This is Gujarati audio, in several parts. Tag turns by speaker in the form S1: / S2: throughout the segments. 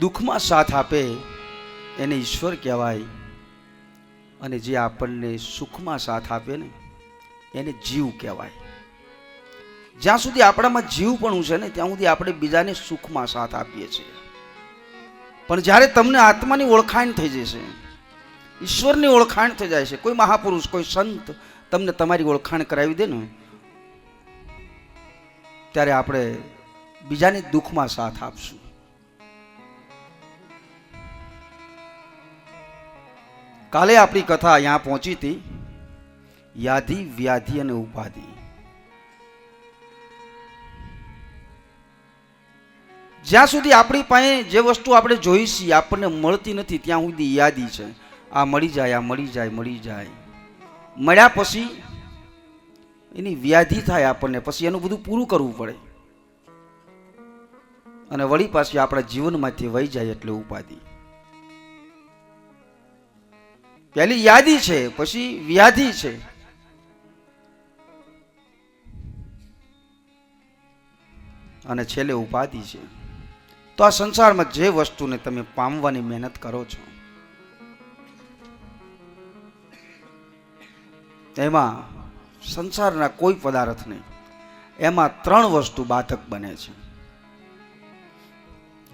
S1: દુઃખમાં સાથ આપે એને ઈશ્વર કહેવાય. અને જે આપણને સુખમાં સાથ આપે ને, એને જીવ કહેવાય. જ્યાં સુધી આપણામાં જીવ પણ છે ને, ત્યાં સુધી આપણે બીજાને સુખમાં સાથ આપીએ છીએ. પણ જ્યારે તમને આત્માની ઓળખાણ થઈ જશે, ઈશ્વરની ઓળખાણ થઈ જાય છે, કોઈ મહાપુરુષ, કોઈ સંત તમને તમારી ઓળખાણ કરાવી દે ને, ત્યારે આપણે બીજાને દુઃખમાં સાથ આપશું. કાલે આપણી કથા અહીંયા પહોંચી હતી. યાધિ, વ્યાધિ અને ઉપાધિ. જ્યાં સુધી આપણી પાસે જે વસ્તુ આપણે જોઈ છીએ, આપણને મળતી નથી, ત્યાં સુધી યાદી છે. આ મળી જાય, આ મળી જાય મળી જાય. મળ્યા પછી એની વ્યાધિ થાય આપણને, પછી એનું બધું પૂરું કરવું પડે. અને વળી પાછી આપણા જીવનમાંથી વહી જાય એટલે ઉપાધિ. પહેલી યાદી છે, પછી વ્યાધિ છે. અને છેલ્લે ઉપાધિ છે. તો આ સંસારમાં જે વસ્તુને તમે પામવાની મહેનત કરો છો, એમાં સંસારના કોઈ પદાર્થ નહીં. એમાં ત્રણ વસ્તુ બાધક બને છે.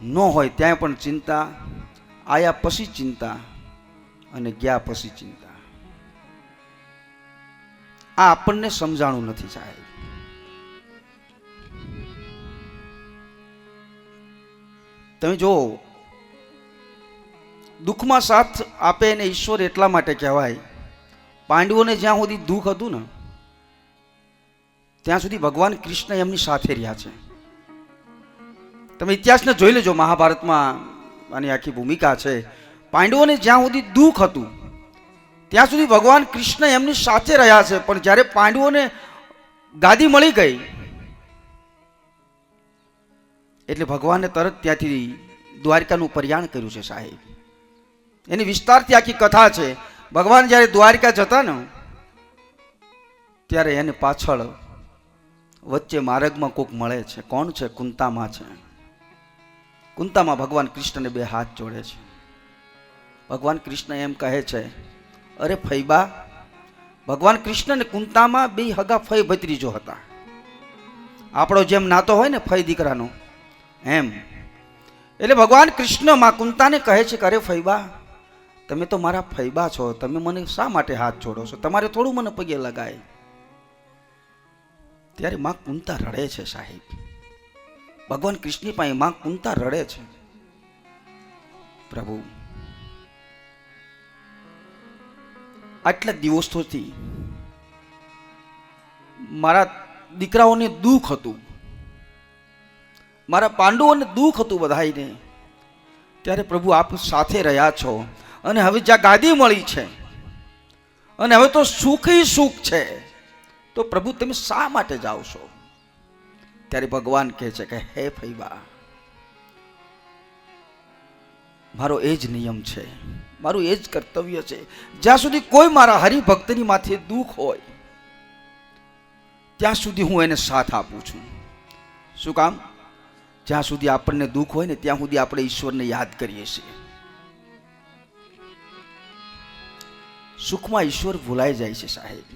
S1: ન હોય ત્યાં પણ ચિંતા, આયા પછી ચિંતા અને ગયા પછી ચિંતા. આ આપણને સમજાણું નથી સાહેબ. તમે જો દુઃખમાં સાથ આપે એને ઈશ્વર એટલા માટે કહેવાય, પાંડવોને જ્યાં સુધી દુઃખ હતું ને, ત્યાં સુધી ભગવાન કૃષ્ણ એમની સાથે રહ્યા છે. તમે ઇતિહાસને જોઈ લેજો, મહાભારતમાં આની આખી ભૂમિકા છે. પાંડવોને જ્યાં સુધી દુઃખ હતું, ત્યાં સુધી ભગવાન કૃષ્ણ એમની સાથે રહ્યા છે. પણ જ્યારે પાંડવોને ગાદી મળી ગઈ, એટલે ભગવાને તરત ત્યાંથી દ્વારકાનું પર્યાણ કર્યું છે સાહેબ. એની વિસ્તારથી આખી કથા છે. ભગવાન જ્યારે દ્વારકા જતા ને, ત્યારે એને પાછળ વચ્ચે માર્ગમાં કોક મળે છે. કોણ છે? કુંતામાં છે. કુંતામાં ભગવાન કૃષ્ણને બે હાથ જોડે છે. ભગવાન કૃષ્ણ એમ કહે છે, અરે ફૈબા, ભગવાન કૃષ્ણ ને કુંતામાં બે હગા ફઈ ભત્રીજો હતા. આપણો જેમ નાતો હોય ને ફઈ દીકરાનો, એમ. એટલે ભગવાન કૃષ્ણમાં કુંતાને કહે છે કે, અરે ફૈબા, તમે તો મારા ફૈબા છો, તમે મને શા માટે હાથ જોડો છો? તમારે થોડું મને પગે લગાય. ત્યારે માં કુંતા રડે છે સાહેબ. ભગવાન કૃષ્ણ પાસે માં કુંતા રડે છે. પ્રભુ આટલા દિવસોથી મારા દીકરાઓને દુઃખ હતું. મારા પાંડવોને દુઃખ હતું બધાઈને ત્યારે પ્રભુ આપ સાથે રહ્યા છો અને હવે જ્યાં ગાદી મળી છે અને હવે તો સુખી સુખ છે, તો પ્રભુ તમે શા માટે જાઓ છો? ત્યારે ભગવાન કહે છે કે, હે ફૈબા મારો એ જ નિયમ છે. મારું એ જ કર્તવ્ય છે. જ્યાં સુધી કોઈ મારા હરિભક્તની માથે દુઃખ હોય, ત્યાં સુધી હું એને સાથ આપું છું. શું કામ? જ્યાં સુધી આપણને દુઃખ હોય ને, ત્યાં સુધી આપણે ઈશ્વરને યાદ કરીએ છીએ. સુખમાં ઈશ્વર ભૂલાઈ જાય છે સાહેબ.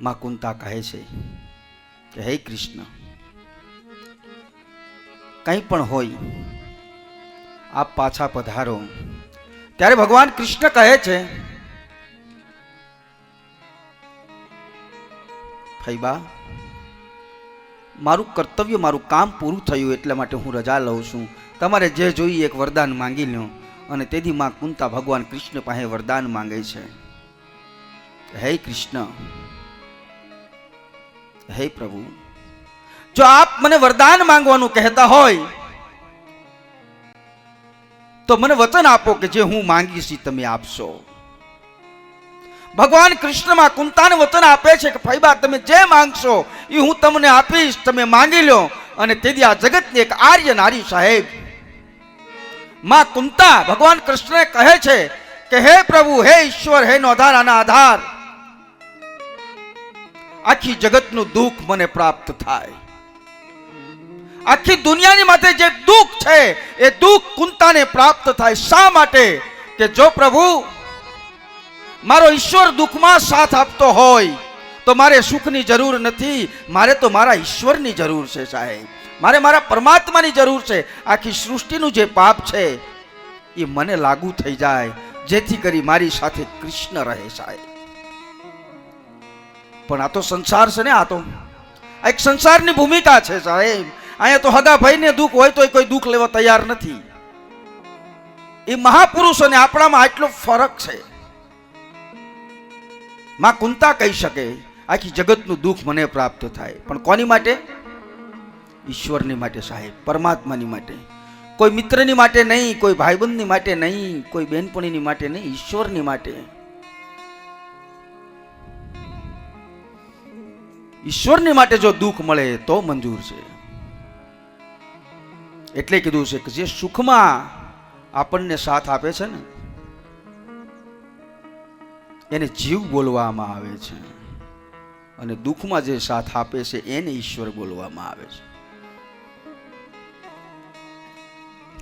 S1: માં કુંતા કહે છે કે, હે કૃષ્ણ કંઈ પણ હોય, આપ પાછા પધારો. ત્યારે ભગવાન કૃષ્ણ કહે છે ફૈબા મારું કર્તવ્ય, મારું કામ પૂરું થયું એટલા માટે હું રજા લઉં છું. તમારે જે જોઈએ એક વરદાન માંગી લો અને તેથી માં કુંતા ભગવાન કૃષ્ણ પાસે વરદાન માંગે છે, હે કૃષ્ણ, હે પ્રભુ જો આપ મને વરદાન માંગવાનું કહેતા હોય, તો મને વચન આપો કે જે હું માંગીશ એ તમે આપશો. ભગવાન કૃષ્ણમાં કુંતાને વચન આપે છે કે ફૈબા તમે જે માંગશો એ હું તમને આપીશ, તમે માંગી લો. અને તેથી આ જગતની એક આર્ય નારી સાહેબ, માં કુંતા ભગવાન કૃષ્ણ કહે છે કે હે પ્રભુ, હે ઈશ્વર, હે નોધારાના આધાર, આખી જગતનું દુઃખ મને પ્રાપ્ત થાય. આખી દુનિયાની માટે જે દુઃખ છે, એ દુઃખ કુંતાને પ્રાપ્ત થાય. શા માટે? કે જો પ્રભુ મારો ઈશ્વર દુઃખમાં સાથ આપતો હોય, તો મારે સુખની જરૂર નથી. મારે તો મારા ઈશ્વરની જરૂર છે સાહેબ. મારે મારા પરમાત્માની જરૂર છે. આખી સૃષ્ટિનું જે પાપ છે, એ મને લાગુ થઈ જાય. જેથી કરી મારી સાથે કૃષ્ણ રહે સાહેબ. પણ આ તો સંસાર છે ને આ તો. આ એક સંસારની ભૂમિકા છે સાહેબ. અહીંયા તો હગા ભાઈને દુઃખ હોય તો કોઈ દુઃખ લેવા તૈયાર નથી. એ મહાપુરુષ અને આપણામાં આટલો ફરક છે. માં કુંતા કહી શકે, આખી જગતનું દુઃખ મને પ્રાપ્ત થાય. પણ કોની માટે? ઈશ્વરની માટે સાહેબ, પરમાત્માની માટે. કોઈ મિત્રની માટે નહીં, કોઈ ભાઈબંધની માટે નહીં, કોઈ બેનપણીની માટે નહીં, ઈશ્વરની માટે. ઈશ્વરની માટે જો દુઃખ મળે તો મંજૂર છે. એટલે કીધું છે કે જે સુખમાં આપણને સાથ આપે છે ને, એને જીવ બોલવામાં આવે છે અને દુઃખમાં જે સાથ આપે છે એને ઈશ્વર બોલવામાં આવે છે.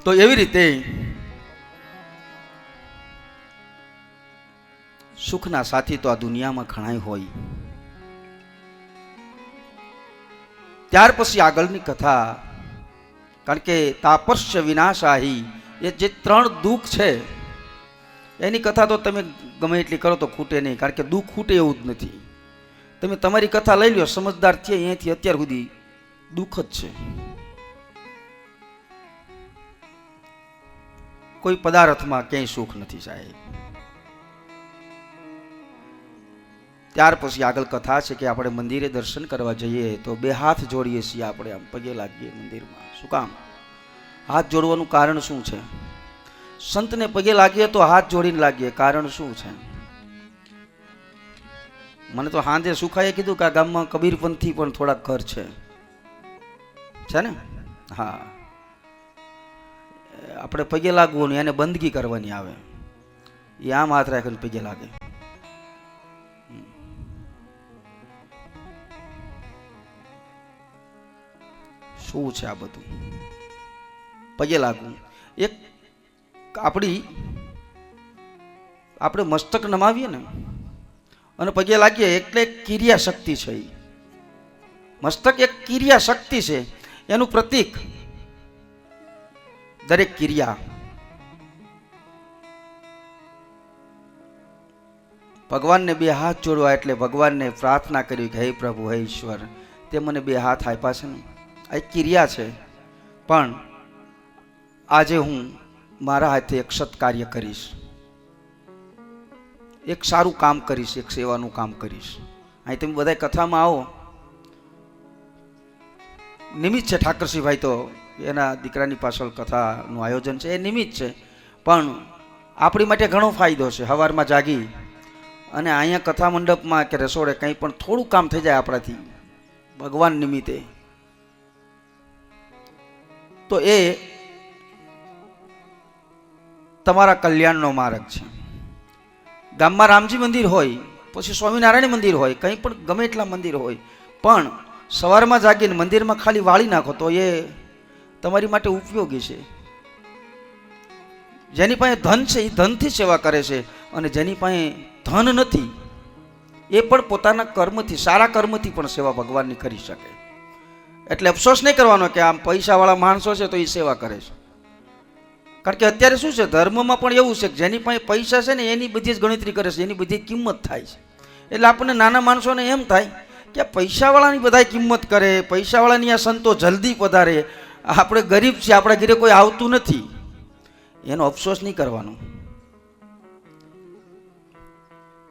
S1: તો એવી રીતે સુખના સાથી તો આ દુનિયામાં ઘણાય હોય. ત્યાર પછી આગળની કથા કારણ કે તાપસ્ય વિનાશાહી. એ જે ત્રણ દુઃખ છે, એની કથા તો તમે ગમે એટલી કરો તો ખૂટે નહીં, કારણ કે દુઃખ ખૂટે એવું જ નથી. તમે તમારી કથા લઈ લો સમજદાર છે અહીંયાથી અત્યાર સુધી દુઃખ જ છે. કોઈ પદાર્થમાં ક્યાંય સુખ નથી સાહેબ. ત્યાર પછી આગળ કથા છે કે આપણે મંદિરે દર્શન કરવા જઈએ તો બે હાથ જોડીએ છીએ આપણે આમ પગે લાગીએ મંદિરમાં. શું કામ? હાથ જોડવાનું કારણ શું છે? સંતને પગે લાગીએ તો હાથ જોડીને લાગીએ. કારણ શું છે? મને તો હાંજે સુખાએ કીધું કે આ ગામમાં કબીરપંથી પણ થોડાક ઘર છે. છે ને? હા. આપણે પગે લાગવું ને એને બંદગી કરવાની આવે. એ આમ હાથ રાખીને પગે લાગે. શું છે આ બધું? પગે લાગવું. એક આપણી આપણે મસ્તક નમાવીએ ને, અને પગે લાગીએ એટલે ક્રિયા શક્તિ છે એ મસ્તક એક ક્રિયા શક્તિ છે. એનું પ્રતીક દરેક ક્રિયા. ભગવાનને બે હાથ જોડવા એટલે ભગવાનને પ્રાર્થના કરી કે, હે પ્રભુ, હે ઈશ્વર. તે મને બે હાથ આપ્યા છે ને. આ એક ક્રિયા છે. પણ આજે હું મારા હાથે એક સત્કાર્ય કરીશ. એક સારું કામ કરીશ, એક સેવાનું કામ કરીશ. અહીં તમે બધા કથામાં આવો. નિમિત્ત છે ઠાકરસિંહભાઈ તો એના દીકરાની પાછળ કથાનું આયોજન છે. એ નિમિત્ત છે. પણ આપણી માટે ઘણો ફાયદો છે. સવારમાં જાગી અને અહીંયા કથા મંડપમાં કે રસોડે કંઈ પણ થોડું કામ થઈ જાય આપણાથી. ભગવાન નિમિત્તે. તો એ તમારા કલ્યાણનો માર્ગ છે. ગામમાં રામજી મંદિર હોય, પછી સ્વામિનારાયણ મંદિર હોય, કંઈ પણ ગમે એટલા મંદિર હોય, પણ સવારમાં જાગીને મંદિરમાં ખાલી વાળી નાખો તો એ તમારી માટે ઉપયોગી છે. જેની પાસે ધન છે, એ ધનથી સેવા કરે છે, અને જેની પાસે ધન નથી, એ પણ પોતાના કર્મથી, સારા કર્મથી પણ સેવા ભગવાનની કરી શકે. એટલે અફસોસ નહીં કરવાનો કે આમ પૈસાવાળા માણસો છે તો એ સેવા કરે છે. કારણ કે અત્યારે શું છે, ધર્મમાં પણ એવું છે કે જેની પાસે પૈસા છે ને એની બધી જ ગણતરી કરે છે, એની બધી કિંમત થાય છે. એટલે આપણને નાના માણસોને એમ થાય કે પૈસાવાળાની બધા કિંમત કરે, પૈસાવાળાની આ સંતો જલ્દી પધારે. આપણે ગરીબ છીએ, આપણા ઘરે કોઈ આવતું નથી. એનો અફસોસ નહીં કરવાનો.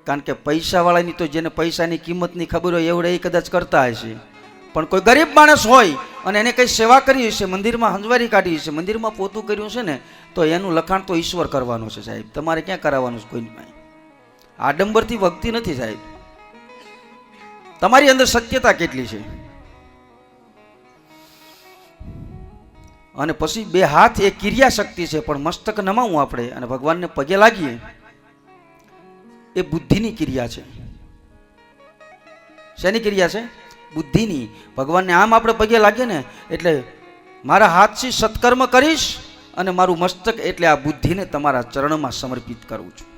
S1: કારણ કે પૈસાવાળાની તો જેને પૈસાની કિંમતની ખબર હોય, એવડે એ કદાચ કરતા હશે. પણ કોઈ ગરીબ માણસ હોય અને એને કંઈ સેવા કરી હશે, મંદિરમાં હંજવારી કાઢી હશે, મંદિરમાં પોતું કર્યું છે ને, તો એનું લખાણ તો ઈશ્વર કરવાનું છે સાહેબ. તમારે ક્યાં કરાવવાનું છે કોઈની પાસે? આડંબરથી વગતી નથી સાહેબ. તમારી અંદર શક્યતા કેટલી છે? અને પછી બે હાથ એ ક્રિયા શક્તિ છે, પણ મસ્તક નમાવું આપણે અને ભગવાનને પગે લાગીએ, એ બુદ્ધિની ક્રિયા છે. શેની ક્રિયા છે? બુદ્ધિની. ભગવાનને આમ આપણે પગે લાગીએ ને, એટલે મારા હાથથી સત્કર્મ કરીશ અને મારું મસ્તક એટલે આ બુદ્ધિને તમારા ચરણમાં સમર્પિત કરું છું.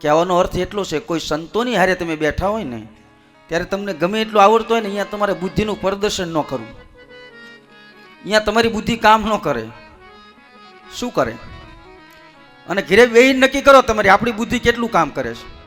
S1: કહેવાનો અર્થ એટલો છે, કોઈ સંતોની હારે તમે બેઠા હોય ને, ત્યારે તમને ગમે એટલું આવડતું હોય ને, અહીંયા તમારે બુદ્ધિનું પ્રદર્શન ન કરવું. અહીંયા તમારી બુદ્ધિ કામ ન કરે. શું કરે? અને ઘેરે બેહીને નક્કી કરો, તમારી આપણી બુદ્ધિ કેટલું કામ કરે છે?